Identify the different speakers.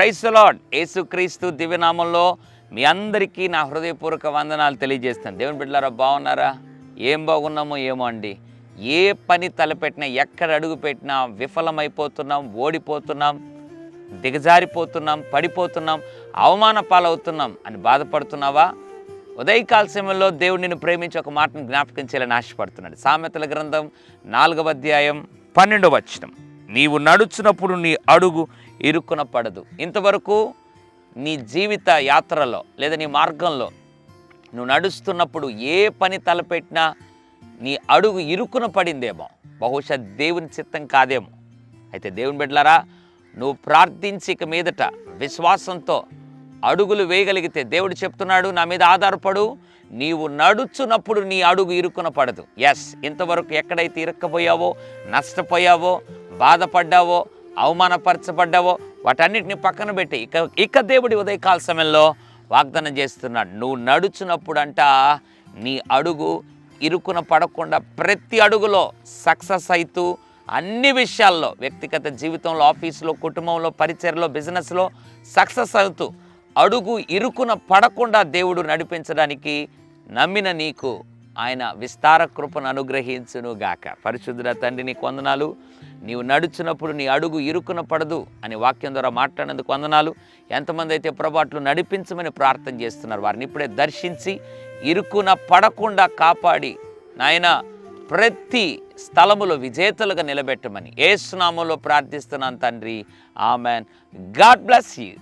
Speaker 1: Price lord యేసుక్రీస్తు దివ్యనామంలో మీ అందరికీ నా హృదయపూర్వక వందనాలు తెలియజేస్తాను. దేవుని బిడ్డలారా బాగున్నారా? ఏం బాగున్నామో ఏమో అండి. ఏ పని తలపెట్టినా ఎక్కడ అడుగు పెట్టినా విఫలమైపోతున్నాం ఓడిపోతున్నాం దిగజారిపోతున్నాం పడిపోతున్నాం అవమాన పాలవుతున్నాం అని బాధపడుతున్నావా? ఉదయకాల సమయంలో దేవుడు నిన్ను ప్రేమించి ఒక మాటను జ్ఞాపకం చేయాలని ఆశపడుతున్నాడు. సామెతల గ్రంథం నాలుగవ అధ్యాయం పన్నెండవ వచనం. నీవు నడుచున్నప్పుడు నీ అడుగు ఇరుక్కున పడదు ఇంతవరకు నీ జీవిత యాత్రలో లేదా నీ మార్గంలో నువ్వు నడుస్తున్నప్పుడు ఏ పని తలపెట్టినా నీ అడుగు ఇరుకున పడిందేమో. బహుశా దేవుని చిత్తం కాదేమో. అయితే దేవుని బిడ్డలారా నువ్వు ప్రార్థించి ఇక మీదట విశ్వాసంతో అడుగులు వేయగలిగితే దేవుడు చెప్తున్నాడు నా మీద ఆధారపడు నీవు నడుచున్నప్పుడు నీ అడుగు ఇరుకున పడదు. ఎస్ ఇంతవరకు ఎక్కడైతే ఇరుక్కపోయావో నష్టపోయావో బాధపడ్డావో అవమానపరచబడ్డావో వాటన్నిటిని పక్కన పెట్టి ఇక ఇక దేవుడి ఉదయకాల సమయంలో వాగ్దానం చేస్తున్నాడు. నువ్వు నడుచున్నప్పుడంట నీ అడుగు ఇరుకున పడకుండా ప్రతి అడుగులో సక్సెస్ అవుతూ అన్ని విషయాల్లో వ్యక్తిగత జీవితంలో ఆఫీసులో కుటుంబంలో పరిచయలో బిజినెస్లో సక్సెస్ అవుతూ అడుగు ఇరుకున పడకుండా దేవుడు నడిపించడానికి నమ్మిన నీకు ఆయన విస్తార కృపను అనుగ్రహించును గాక. పరిశుద్ధుల తండ్రి నీ కొందనాలు నీవు నడుచున్నప్పుడు నీ అడుగు ఇరుకున పడదు అని వాక్యం ద్వారా మాట్లాడినందుకు వందనాలు. ఎంతమంది అయితే ప్రభాట్లు నడిపించమని ప్రార్థన చేస్తున్నారు వారిని ఇప్పుడే దర్శించి ఇరుకున పడకుండా కాపాడి నాయన ప్రతి స్థలములో విజేతలుగా నిలబెట్టమని ఏ స్నామంలో ప్రార్థిస్తున్నాను తండ్రి. ఆమెన్. God bless you.